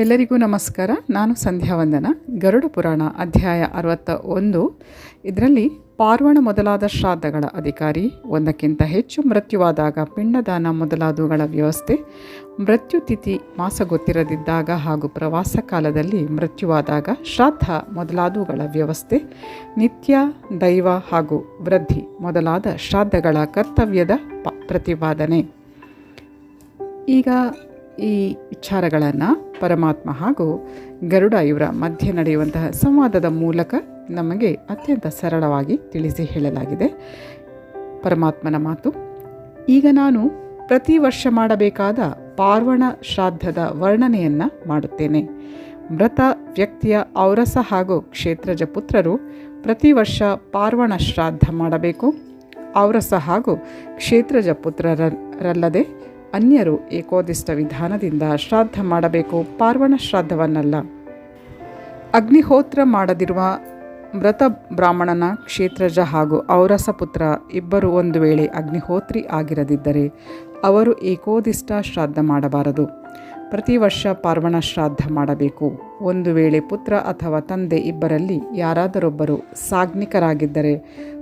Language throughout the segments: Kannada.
ಎಲ್ಲರಿಗೂ ನಮಸ್ಕಾರ. ನಾನು ಸಂಧ್ಯಾ ವಂದನ. ಗರುಡ ಪುರಾಣ ಅಧ್ಯಾಯ ಅರವತ್ತ ಒಂದು. ಇದರಲ್ಲಿ ಪಾರ್ವಣ ಮೊದಲಾದ ಶ್ರಾದ್ದಗಳ ಅಧಿಕಾರಿ, ಒಂದಕ್ಕಿಂತ ಹೆಚ್ಚು ಮೃತ್ಯುವಾದಾಗ ಪಿಂಡದಾನ ಮೊದಲಾದವುಗಳ ವ್ಯವಸ್ಥೆ, ಮೃತ್ಯು ತಿಥಿ ಮಾಸ ಗೊತ್ತಿರದಿದ್ದಾಗ ಹಾಗೂ ಪ್ರವಾಸ ಕಾಲದಲ್ಲಿ ಮೃತ್ಯುವಾದಾಗ ಶ್ರಾದ್ದ ಮೊದಲಾದವುಗಳ ವ್ಯವಸ್ಥೆ, ನಿತ್ಯ, ದೈವ ಹಾಗೂ ವೃದ್ಧಿ ಮೊದಲಾದ ಶ್ರಾದ್ದಗಳ ಕರ್ತವ್ಯದ ಪ, ಪ್ರತಿಪಾದನೆ. ಈಗ ಈ ವಿಚಾರಗಳನ್ನು ಪರಮಾತ್ಮ ಹಾಗೂ ಗರುಡ ಇವರ ಮಧ್ಯೆ ನಡೆಯುವಂತಹ ಸಂವಾದದ ಮೂಲಕ ನಮಗೆ ಅತ್ಯಂತ ಸರಳವಾಗಿ ತಿಳಿಸಿ ಹೇಳಲಾಗಿದೆ. ಪರಮಾತ್ಮನ ಮಾತು, ಈಗ ನಾನು ಪ್ರತಿ ವರ್ಷ ಮಾಡಬೇಕಾದ ಪಾರ್ವಣ ಶ್ರಾದ್ದದ ವರ್ಣನೆಯನ್ನು ಮಾಡುತ್ತೇನೆ. ಮೃತ ವ್ಯಕ್ತಿಯ ಔರಸ ಹಾಗೂ ಕ್ಷೇತ್ರಜ ಪುತ್ರರು ಪ್ರತಿ ವರ್ಷ ಪಾರ್ವಣ ಶ್ರಾದ್ದ ಮಾಡಬೇಕು. ಔರಸ ಹಾಗೂ ಕ್ಷೇತ್ರಜ ಪುತ್ರರಲ್ಲದೆ ಅನ್ಯರು ಏಕೋದಿಷ್ಟ ವಿಧಾನದಿಂದ ಶ್ರಾದ್ದ ಮಾಡಬೇಕು, ಪಾರ್ವಣ ಶ್ರಾದ್ದವನ್ನಲ್ಲ. ಅಗ್ನಿಹೋತ್ರ ಮಾಡದಿರುವ ಮೃತ ಬ್ರಾಹ್ಮಣನ ಕ್ಷೇತ್ರಜ ಹಾಗೂ ಔರಸ ಪುತ್ರ ಇಬ್ಬರು ಒಂದು ವೇಳೆ ಅಗ್ನಿಹೋತ್ರಿ ಆಗಿರದಿದ್ದರೆ ಅವರು ಏಕೋದಿಷ್ಟ ಶ್ರಾದ್ದ ಮಾಡಬಾರದು. ಪ್ರತಿ ವರ್ಷ ಪಾರ್ವಣ ಶ್ರಾದ್ದ ಮಾಡಬೇಕು. ಒಂದು ವೇಳೆ ಪುತ್ರ ಅಥವಾ ತಂದೆ ಇಬ್ಬರಲ್ಲಿ ಯಾರಾದರೊಬ್ಬರು ಸಾಗ್ನಿಕರಾಗಿದ್ದರೆ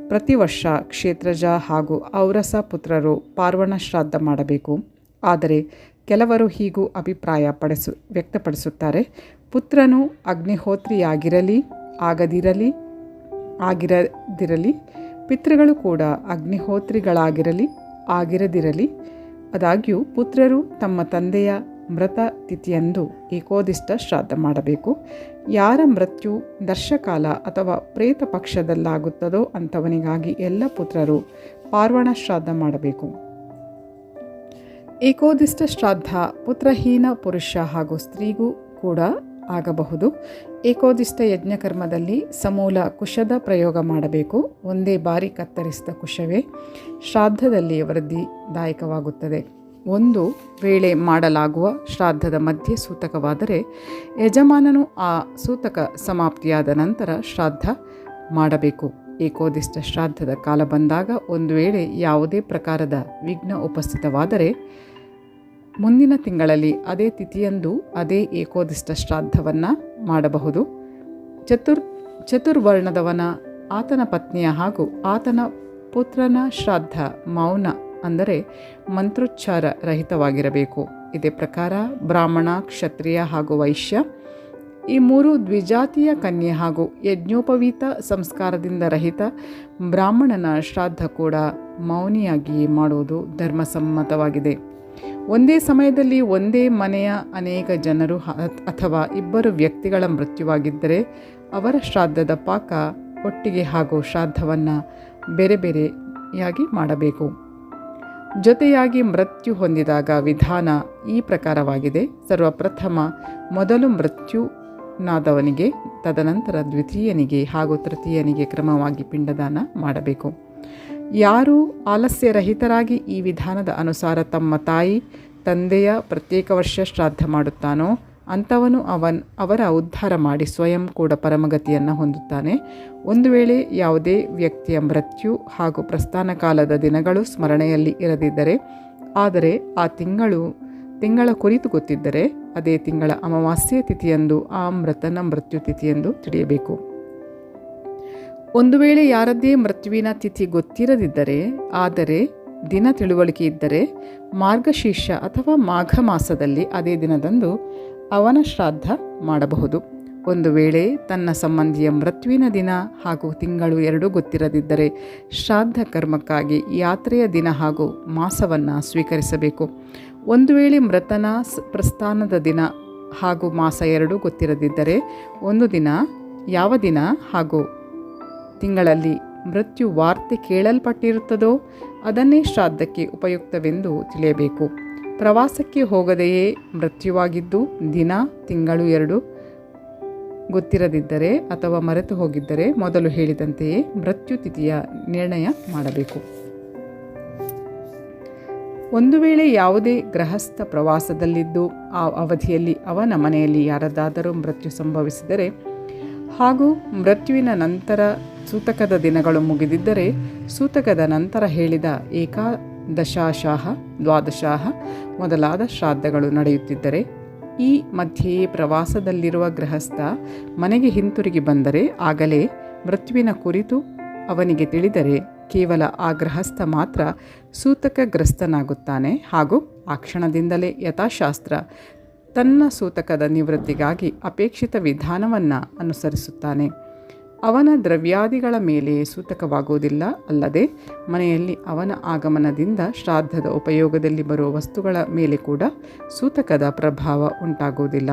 ಪ್ರತಿ ವರ್ಷ ಕ್ಷೇತ್ರಜ ಹಾಗೂ ಔರಸ ಪುತ್ರರು ಪಾರ್ವಣ ಶ್ರಾದ್ದ ಮಾಡಬೇಕು. ಆದರೆ ಕೆಲವರು ಹೀಗೂ ಅಭಿಪ್ರಾಯ ಪಡಿಸು, ವ್ಯಕ್ತಪಡಿಸುತ್ತಾರೆ. ಪುತ್ರನು ಅಗ್ನಿಹೋತ್ರಿಯಾಗಿರಲಿ, ಆಗದಿರಲಿ, ಆಗಿರದಿರಲಿ, ಪಿತೃಗಳು ಕೂಡ ಅಗ್ನಿಹೋತ್ರಿಗಳಾಗಿರಲಿ, ಆಗಿರದಿರಲಿ, ಆದಾಗ್ಯೂ ಪುತ್ರರು ತಮ್ಮ ತಂದೆಯ ಮೃತ ತಿಥಿಯಂದು ಏಕೋದಿಷ್ಟ ಶ್ರಾದ್ದ ಮಾಡಬೇಕು. ಯಾರ ಮೃತ್ಯು ದರ್ಶಕಾಲ ಅಥವಾ ಪ್ರೇತ ಪಕ್ಷದಲ್ಲಾಗುತ್ತದೋ ಅಂಥವನಿಗಾಗಿ ಎಲ್ಲ ಪುತ್ರರು ಪಾರ್ವಣ ಶ್ರಾದ್ದ ಮಾಡಬೇಕು. ಏಕೋದಿಷ್ಟ ಶ್ರಾದ್ದ ಪುತ್ರಹೀನ ಪುರುಷ ಹಾಗೂ ಸ್ತ್ರೀಗೂ ಕೂಡ ಆಗಬಹುದು. ಏಕೋದಿಷ್ಟ ಯಜ್ಞಕರ್ಮದಲ್ಲಿ ಸಮೂಲ ಕುಶದ ಪ್ರಯೋಗ ಮಾಡಬೇಕು. ಒಂದೇ ಬಾರಿ ಕತ್ತರಿಸಿದ ಕುಶವೇ ಶ್ರಾದ್ದದಲ್ಲಿ ವೃದ್ಧಿದಾಯಕವಾಗುತ್ತದೆ ಒಂದು ವೇಳೆ ಮಾಡಲಾಗುವ ಶ್ರಾದ್ದದ ಮಧ್ಯೆ ಸೂತಕವಾದರೆ ಯಜಮಾನನು ಆ ಸೂತಕ ಸಮಾಪ್ತಿಯಾದ ನಂತರ ಶ್ರಾದ್ದ ಮಾಡಬೇಕು. ಏಕೋದಿಷ್ಟ ಶ್ರಾದ್ದದ ಕಾಲ ಬಂದಾಗ ಒಂದು ವೇಳೆ ಯಾವುದೇ ಪ್ರಕಾರದ ವಿಘ್ನ ಉಪಸ್ಥಿತವಾದರೆ ಮುಂದಿನ ತಿಂಗಳಲ್ಲಿ ಅದೇ ತಿಥಿಯಂದು ಅದೇ ಏಕೋದಿಷ್ಟ ಶ್ರಾದ್ದವನ್ನು ಮಾಡಬಹುದು. ಚತುರ್, ಚತುರ್ವರ್ಣದವನ ಆತನ ಪತ್ನಿಯ ಹಾಗೂ ಆತನ ಪುತ್ರನ ಶ್ರಾದ್ದ ಮೌನ ಅಂದರೆ ಮಂತ್ರೋಚ್ಚಾರ ರಹಿತವಾಗಿರಬೇಕು. ಇದೇ ಪ್ರಕಾರ ಬ್ರಾಹ್ಮಣ, ಕ್ಷತ್ರಿಯ ಹಾಗೂ ವೈಶ್ಯ ಈ ಮೂರು ದ್ವಿಜಾತಿಯ ಕನ್ಯೆ ಹಾಗೂ ಯಜ್ಞೋಪವೀತ ಸಂಸ್ಕಾರದಿಂದ ರಹಿತ ಬ್ರಾಹ್ಮಣನ ಶ್ರಾದ್ದ ಕೂಡ ಮೌನಿಯಾಗಿ ಮಾಡುವುದು ಧರ್ಮಸಮ್ಮತವಾಗಿದೆ. ಒಂದೇ ಸಮಯದಲ್ಲಿ ಒಂದೇ ಮನೆಯ ಅನೇಕ ಜನರು ಅಥವಾ ಇಬ್ಬರು ವ್ಯಕ್ತಿಗಳ ಮೃತ್ಯುವಾಗಿದ್ದರೆ ಅವರ ಶ್ರಾದ್ದದ ಪಾಕ ಒಟ್ಟಿಗೆ ಹಾಗೂ ಶ್ರಾದ್ದವನ್ನು ಬೇರೆ ಬೇರೆಯಾಗಿ ಮಾಡಬೇಕು. ಜೊತೆಯಾಗಿ ಮೃತ್ಯು ಹೊಂದಿದಾಗ ವಿಧಾನ ಈ ಪ್ರಕಾರವಾಗಿದೆ. ಸರ್ವಪ್ರಥಮ ಮೊದಲು ಮೃತ್ಯುನಾದವನಿಗೆ, ತದನಂತರ ದ್ವಿತೀಯನಿಗೆ ಹಾಗೂ ತೃತೀಯನಿಗೆ ಕ್ರಮವಾಗಿ ಪಿಂಡದಾನ ಮಾಡಬೇಕು. ಯಾರು ಆಲಸ್ಯರಹಿತರಾಗಿ ಈ ವಿಧಾನದ ಅನುಸಾರ ತಮ್ಮ ತಾಯಿ, ತಂದೆಯ ಪ್ರತ್ಯೇಕ ವರ್ಷ ಶ್ರಾದ್ದ ಮಾಡುತ್ತಾನೋ, ಅಂಥವನು ಅವನ್, ಅವರ ಉದ್ಧಾರ ಮಾಡಿ ಸ್ವಯಂ ಕೂಡ ಪರಮಗತಿಯನ್ನು ಹೊಂದುತ್ತಾನೆ. ಒಂದು ವೇಳೆ ಯಾವುದೇ ವ್ಯಕ್ತಿಯ ಮೃತ್ಯು ಹಾಗೂ ಪ್ರಸ್ಥಾನ ಕಾಲದ ದಿನಗಳು ಸ್ಮರಣೆಯಲ್ಲಿ ಇರದಿದ್ದರೆ, ಆದರೆ ಆ ತಿಂಗಳು, ತಿಂಗಳ ಕುರಿತು ಗೊತ್ತಿದ್ದರೆ, ಅದೇ ತಿಂಗಳ ಅಮಾವಾಸ್ಯ ತಿಥಿಯೆಂದು ಆ ಮೃತನ ಮೃತ್ಯು ತಿಥಿಯೆಂದು ತಿಳಿಯಬೇಕು. ಒಂದು ವೇಳೆ ಯಾರದ್ದೇ ಮೃತ್ಯುವಿನ ತಿಥಿ ಗೊತ್ತಿರದಿದ್ದರೆ, ಆದರೆ ದಿನ ತಿಳುವಳಿಕೆ ಇದ್ದರೆ ಮಾರ್ಗಶೀರ್ಷ ಅಥವಾ ಮಾಘ ಮಾಸದಲ್ಲಿ ಅದೇ ದಿನದಂದು ಅವನ ಶ್ರಾದ್ದ ಮಾಡಬಹುದು. ಒಂದು ವೇಳೆ ತನ್ನ ಸಂಬಂಧಿಯ ಮೃತ್ಯುವಿನ ದಿನ ಹಾಗೂ ತಿಂಗಳು ಎರಡೂ ಗೊತ್ತಿರದಿದ್ದರೆ ಶ್ರಾದ್ದ ಕರ್ಮಕ್ಕಾಗಿ ಯಾತ್ರೆಯ ದಿನ ಹಾಗೂ ಮಾಸವನ್ನು ಸ್ವೀಕರಿಸಬೇಕು. ಒಂದು ವೇಳೆ ಮೃತನ ಪ್ರಸ್ಥಾನದ ದಿನ ಹಾಗೂ ಮಾಸ ಎರಡೂ ಗೊತ್ತಿರದಿದ್ದರೆ ಒಂದು ದಿನ, ಯಾವ ದಿನ ಹಾಗೂ ತಿಂಗಳಲ್ಲಿ ಮೃತ್ಯು ವಾರ್ತೆ ಕೇಳಲ್ಪಟ್ಟಿರುತ್ತದೋ ಅದನ್ನೇ ಶ್ರಾದ್ದಕ್ಕೆ ಉಪಯುಕ್ತವೆಂದು ತಿಳಿಯಬೇಕು. ಪ್ರವಾಸಕ್ಕೆ ಹೋಗದೆಯೇ ಮೃತ್ಯುವಾಗಿದ್ದು ದಿನ, ತಿಂಗಳು ಎರಡು ಗೊತ್ತಿರದಿದ್ದರೆ ಅಥವಾ ಮರೆತು ಹೋಗಿದ್ದರೆ ಮೊದಲು ಹೇಳಿದಂತೆಯೇ ಮೃತ್ಯು ತಿಥಿಯ ನಿರ್ಣಯ ಮಾಡಬೇಕು. ಒಂದು ವೇಳೆ ಯಾವುದೇ ಗೃಹಸ್ಥ ಪ್ರವಾಸದಲ್ಲಿದ್ದು ಆ ಅವಧಿಯಲ್ಲಿ ಅವನ ಮನೆಯಲ್ಲಿ ಯಾರದಾದರೂ ಮೃತ್ಯು ಸಂಭವಿಸಿದರೆ ಹಾಗೂ ಮೃತ್ಯುವಿನ ನಂತರ ಸೂತಕದ ದಿನಗಳು ಮುಗಿದಿದ್ದರೆ ಸೂತಕದ ನಂತರ ಹೇಳಿದ ಏಕಾದಶಾಶಾಹ, ದ್ವಾದಶಾಹ ಮೊದಲಾದ ಶ್ರಾದ್ದಗಳು ನಡೆಯುತ್ತಿದ್ದರೆ, ಈ ಮಧ್ಯೆಯೇ ಪ್ರವಾಸದಲ್ಲಿರುವ ಗೃಹಸ್ಥ ಮನೆಗೆ ಹಿಂತಿರುಗಿ ಬಂದರೆ ಆಗಲೇ ಮೃತ್ಯುವಿನ ಕುರಿತು ಅವನಿಗೆ ತಿಳಿದರೆ ಕೇವಲ ಆ ಗೃಹಸ್ಥ ಮಾತ್ರ ಸೂತಕಗ್ರಸ್ತನಾಗುತ್ತಾನೆ ಹಾಗೂ ಆ ಕ್ಷಣದಿಂದಲೇ ಯಥಾಶಾಸ್ತ್ರ ತನ್ನ ಸೂತಕದ ನಿವೃತ್ತಿಗಾಗಿ ಅಪೇಕ್ಷಿತ ವಿಧಾನವನ್ನು ಅನುಸರಿಸುತ್ತಾನೆ. ಅವನ ದ್ರವ್ಯಾದಿಗಳ ಮೇಲೆ ಸೂತಕವಾಗುವುದಿಲ್ಲ, ಅಲ್ಲದೆ ಮನೆಯಲ್ಲಿ ಅವನ ಆಗಮನದಿಂದ ಶ್ರಾದ್ದದ ಉಪಯೋಗದಲ್ಲಿ ಬರುವ ವಸ್ತುಗಳ ಮೇಲೆ ಕೂಡ ಸೂತಕದ ಪ್ರಭಾವ ಉಂಟಾಗುವುದಿಲ್ಲ.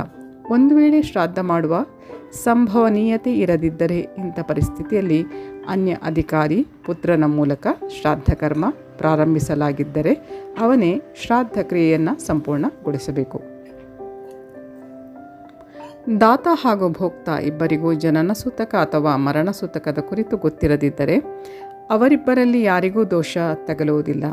ಒಂದು ವೇಳೆ ಶ್ರಾದ್ದ ಮಾಡುವ ಸಂಭವನೀಯತೆ ಇರದಿದ್ದರೆ ಇಂಥ ಪರಿಸ್ಥಿತಿಯಲ್ಲಿ ಅನ್ಯ ಅಧಿಕಾರಿ ಪುತ್ರನ ಮೂಲಕ ಶ್ರಾದ್ದ ಕರ್ಮ ಪ್ರಾರಂಭಿಸಲಾಗಿದ್ದರೆ ಅವನೇ ಶ್ರಾದ್ದ ಕ್ರಿಯೆಯನ್ನು ಸಂಪೂರ್ಣಗೊಳಿಸಬೇಕು. ದಾತ ಹಾಗೂ ಭೋಕ್ತ ಇಬ್ಬರಿಗೂ ಜನನ ಸೂತಕ ಅಥವಾ ಮರಣ ಸೂತಕದ ಕುರಿತು ಗೊತ್ತಿರದಿದ್ದರೆ ಅವರಿಬ್ಬರಲ್ಲಿ ಯಾರಿಗೂ ದೋಷ ತಗಲುವುದಿಲ್ಲ.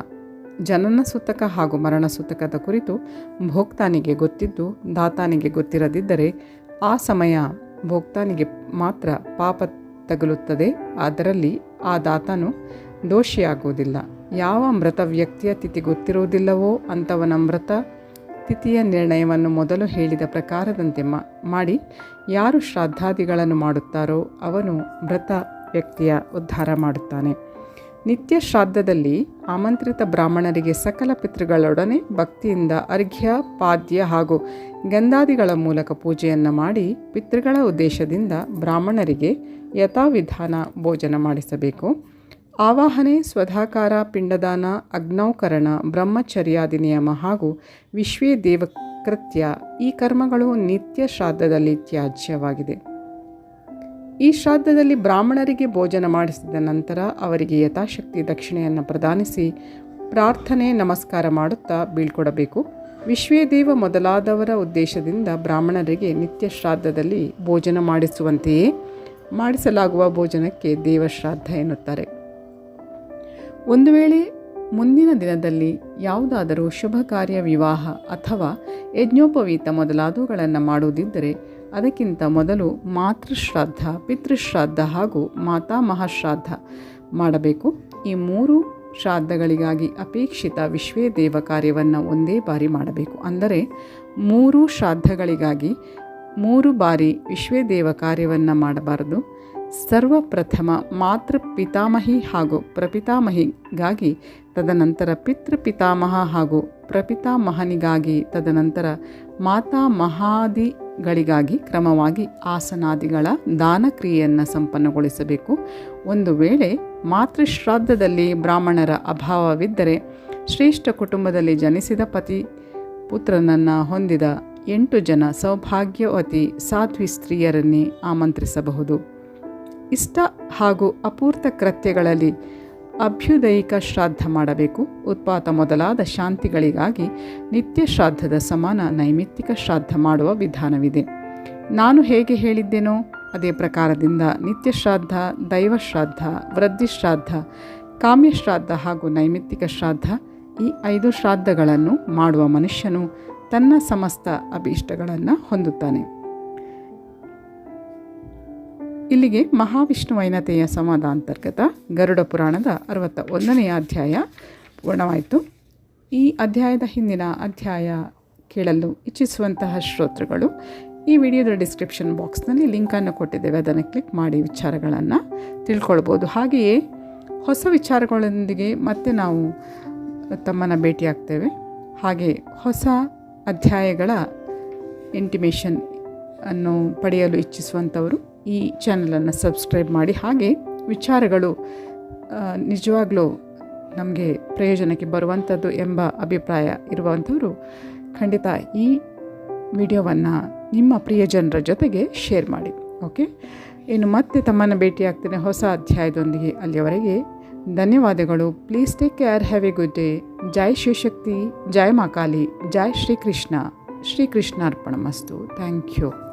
ಜನನ ಸೂತಕ ಹಾಗೂ ಮರಣ ಸೂತಕದ ಕುರಿತು ಭೋಕ್ತಾನಿಗೆ ಗೊತ್ತಿದ್ದು ದಾತಾನಿಗೆ ಗೊತ್ತಿರದಿದ್ದರೆ ಆ ಸಮಯ ಭೋಕ್ತಾನಿಗೆ ಮಾತ್ರ ಪಾಪ ತಗಲುತ್ತದೆ. ಅದರಲ್ಲಿ ಆ ದಾತನು ದೋಷಿಯಾಗುವುದಿಲ್ಲ. ಯಾವ ಮೃತ ವ್ಯಕ್ತಿಯ ತಿಥಿ ಗೊತ್ತಿರುವುದಿಲ್ಲವೋ ಅಂಥವನ ಮೃತ ತಿಥಿಯ ನಿರ್ಣಯವನ್ನು ಮೊದಲು ಹೇಳಿದ ಪ್ರಕಾರದಂತೆ ಮಾಡಿ ಯಾರು ಶ್ರಾದ್ದಾದಿಗಳನ್ನು ಮಾಡುತ್ತಾರೋ ಅವನು ಮೃತ ವ್ಯಕ್ತಿಯ ಉದ್ಧಾರ ಮಾಡುತ್ತಾನೆ. ನಿತ್ಯ ಶ್ರಾದ್ದದಲ್ಲಿ ಆಮಂತ್ರಿತ ಬ್ರಾಹ್ಮಣರಿಗೆ ಸಕಲ ಪಿತೃಗಳೊಡನೆ ಭಕ್ತಿಯಿಂದ ಅರ್ಘ್ಯ, ಪಾದ್ಯ ಹಾಗೂ ಗಂಧಾದಿಗಳ ಮೂಲಕ ಪೂಜೆಯನ್ನು ಮಾಡಿ ಪಿತೃಗಳ ಉದ್ದೇಶದಿಂದ ಬ್ರಾಹ್ಮಣರಿಗೆ ಯಥಾವಿಧಾನ ಭೋಜನ ಮಾಡಿಸಬೇಕು. ಆವಾಹನೆ, ಸ್ವಧಾಕಾರ, ಪಿಂಡದಾನ, ಅಗ್ನೌಕರಣ ಬ್ರಹ್ಮಚರ್ಯಾದಿ ನಿಯಮ ಹಾಗೂ ವಿಶ್ವೇ ದೇವಕೃತ್ಯ ಈ ಕರ್ಮಗಳು ನಿತ್ಯ ಶ್ರಾದ್ದದಲ್ಲಿ ತ್ಯಾಜ್ಯವಾಗಿದೆ. ಈ ಶ್ರಾದ್ದದಲ್ಲಿ ಬ್ರಾಹ್ಮಣರಿಗೆ ಭೋಜನ ಮಾಡಿಸಿದ ನಂತರ ಅವರಿಗೆ ಯಥಾಶಕ್ತಿ ದಕ್ಷಿಣೆಯನ್ನು ಪ್ರದಾನಿಸಿ ಪ್ರಾರ್ಥನೆ, ನಮಸ್ಕಾರ ಮಾಡುತ್ತಾ ಬೀಳ್ಕೊಡಬೇಕು. ವಿಶ್ವೇದೇವ ಮೊದಲಾದವರ ಉದ್ದೇಶದಿಂದ ಬ್ರಾಹ್ಮಣರಿಗೆ ನಿತ್ಯ ಶ್ರಾದ್ದದಲ್ಲಿ ಭೋಜನ ಮಾಡಿಸುವಂತೆಯೇ ಮಾಡಿಸಲಾಗುವ ಭೋಜನಕ್ಕೆ ದೇವಶ್ರಾದ್ದ ಎನ್ನುತ್ತಾರೆ. ಒಂದು ವೇಳೆ ಮುಂದಿನ ದಿನದಲ್ಲಿ ಯಾವುದಾದರೂ ಶುಭ ಕಾರ್ಯ, ವಿವಾಹ ಅಥವಾ ಯಜ್ಞೋಪವೀತ ಮೊದಲಾದವುಗಳನ್ನು ಮಾಡುವುದಿದ್ದರೆ ಅದಕ್ಕಿಂತ ಮೊದಲು ಮಾತೃಶ್ರಾದ್ದ, ಪಿತೃಶ್ರಾದ್ದ ಹಾಗೂ ಮಾತಾ ಮಹಾಶ್ರಾದ್ದ ಮಾಡಬೇಕು. ಈ ಮೂರು ಶ್ರಾದ್ದಗಳಿಗಾಗಿ ಅಪೇಕ್ಷಿತ ವಿಶ್ವೇ ದೇವ ಕಾರ್ಯವನ್ನು ಒಂದೇ ಬಾರಿ ಮಾಡಬೇಕು. ಅಂದರೆ ಮೂರು ಶ್ರಾದ್ದಗಳಿಗಾಗಿ ಮೂರು ಬಾರಿ ವಿಶ್ವೇದೇವ ಕಾರ್ಯವನ್ನು ಮಾಡಬಾರದು. ಸರ್ವಪ್ರಥಮ ಮಾತೃ ಪಿತಾಮಹಿ ಹಾಗೂ ಪ್ರಪಿತಾಮಹಿಗಾಗಿ, ತದನಂತರ ಪಿತೃ ಪಿತಾಮಹ ಹಾಗೂ ಪ್ರಪಿತಾಮಹನಿಗಾಗಿ, ತದನಂತರ ಮಾತಾ ಮಹಾದಿಗಳಿಗಾಗಿ ಕ್ರಮವಾಗಿ ಆಸನಾದಿಗಳ ದಾನ ಕ್ರಿಯೆಯನ್ನು ಸಂಪನ್ನಗೊಳಿಸಬೇಕು. ಒಂದು ವೇಳೆ ಮಾತೃಶ್ರಾದ್ದದಲ್ಲಿ ಬ್ರಾಹ್ಮಣರ ಅಭಾವವಿದ್ದರೆ ಶ್ರೇಷ್ಠ ಕುಟುಂಬದಲ್ಲಿ ಜನಿಸಿದ ಪತಿ ಪುತ್ರನನ್ನು ಹೊಂದಿದ ಎಂಟು ಜನ ಸೌಭಾಗ್ಯವತಿ ಸಾಧ್ವಿ ಸ್ತ್ರೀಯರನ್ನೇ ಆಮಂತ್ರಿಸಬಹುದು. ಇಷ್ಟ ಹಾಗೂ ಅಪೂರ್ತ ಕೃತ್ಯಗಳಲ್ಲಿ ಅಭ್ಯುದಯಿಕ ಶ್ರಾದ್ದ ಮಾಡಬೇಕು. ಉತ್ಪಾತ ಮೊದಲಾದ ಶಾಂತಿಗಳಿಗಾಗಿ ನಿತ್ಯ ಶ್ರಾದ್ದದ ಸಮಾನ ನೈಮಿತ್ತಿಕ ಶ್ರಾದ್ದ ಮಾಡುವ ವಿಧಾನವಿದೆ. ನಾನು ಹೇಗೆ ಹೇಳಿದ್ದೇನೋ ಅದೇ ಪ್ರಕಾರದಿಂದ ನಿತ್ಯ ಶ್ರಾದ್ದ, ದೈವ ಶ್ರಾದ್ದ, ವೃದ್ಧಿ ಶ್ರಾದ್ದ, ಕಾಮ್ಯ ಶ್ರಾದ್ದ ಹಾಗೂ ನೈಮಿತ್ತಿಕ ಶ್ರಾದ್ದ ಈ ಐದು ಶ್ರಾದ್ದಗಳನ್ನು ಮಾಡುವ ಮನುಷ್ಯನು ತನ್ನ ಸಮಸ್ತ ಅಭೀಷ್ಟಗಳನ್ನು ಹೊಂದುತ್ತಾನೆ. ಇಲ್ಲಿಗೆ ಮಹಾವಿಷ್ಣುವೈನತೆಯ ಸಂವಾದ ಅಂತರ್ಗತ ಗರುಡ ಪುರಾಣದ ಅರವತ್ತ ಒಂದನೆಯ ಅಧ್ಯಾಯ ಪೂರ್ಣವಾಯಿತು. ಈ ಅಧ್ಯಾಯದ ಹಿಂದಿನ ಅಧ್ಯಾಯ ಕೇಳಲು ಇಚ್ಛಿಸುವಂತಹ ಶ್ರೋತೃಗಳು, ಈ ವಿಡಿಯೋದ ಡಿಸ್ಕ್ರಿಪ್ಷನ್ ಬಾಕ್ಸ್ನಲ್ಲಿ ಲಿಂಕನ್ನು ಕೊಟ್ಟಿದ್ದೇವೆ. ಅದನ್ನು ಕ್ಲಿಕ್ ಮಾಡಿ ವಿಚಾರಗಳನ್ನು ತಿಳ್ಕೊಳ್ಬೋದು. ಹಾಗೆಯೇ ಹೊಸ ವಿಚಾರಗಳೊಂದಿಗೆ ಮತ್ತೆ ನಾವು ತಮ್ಮನ್ನು ಭೇಟಿಯಾಗ್ತೇವೆ. ಹಾಗೆ ಹೊಸ ಅಧ್ಯಾಯಗಳ ಇಂಟಿಮೇಷನ್ ಅನ್ನು ಪಡೆಯಲು ಇಚ್ಛಿಸುವಂಥವರು ಈ ಚಾನಲನ್ನು ಸಬ್ಸ್ಕ್ರೈಬ್ ಮಾಡಿ. ಹಾಗೆ ವಿಚಾರಗಳು ನಿಜವಾಗ್ಲೂ ನಮಗೆ ಪ್ರಯೋಜನಕ್ಕೆ ಬರುವಂಥದ್ದು ಎಂಬ ಅಭಿಪ್ರಾಯ ಇರುವಂಥವರು ಖಂಡಿತ ಈ ವಿಡಿಯೋವನ್ನು ನಿಮ್ಮ ಪ್ರಿಯಜನರ ಜೊತೆಗೆ ಶೇರ್ ಮಾಡಿ. ಓಕೆ ಇನ್ನು ಮತ್ತೆ ತಮ್ಮನ್ನು ಭೇಟಿಯಾಗ್ತೇನೆ ಹೊಸ ಅಧ್ಯಾಯದೊಂದಿಗೆ. ಅಲ್ಲಿಯವರೆಗೆ ಧನ್ಯವಾದಗಳು. Please take care have a good day ಜೈ ಶಿವಶಕ್ತಿ ಜೈ ಮಾಕಾಲಿ ಜೈ ಶ್ರೀಕೃಷ್ಣ ಶ್ರೀಕೃಷ್ಣ ಅರ್ಪಣ ಮಸ್ತು ಥ್ಯಾಂಕ್ ಯು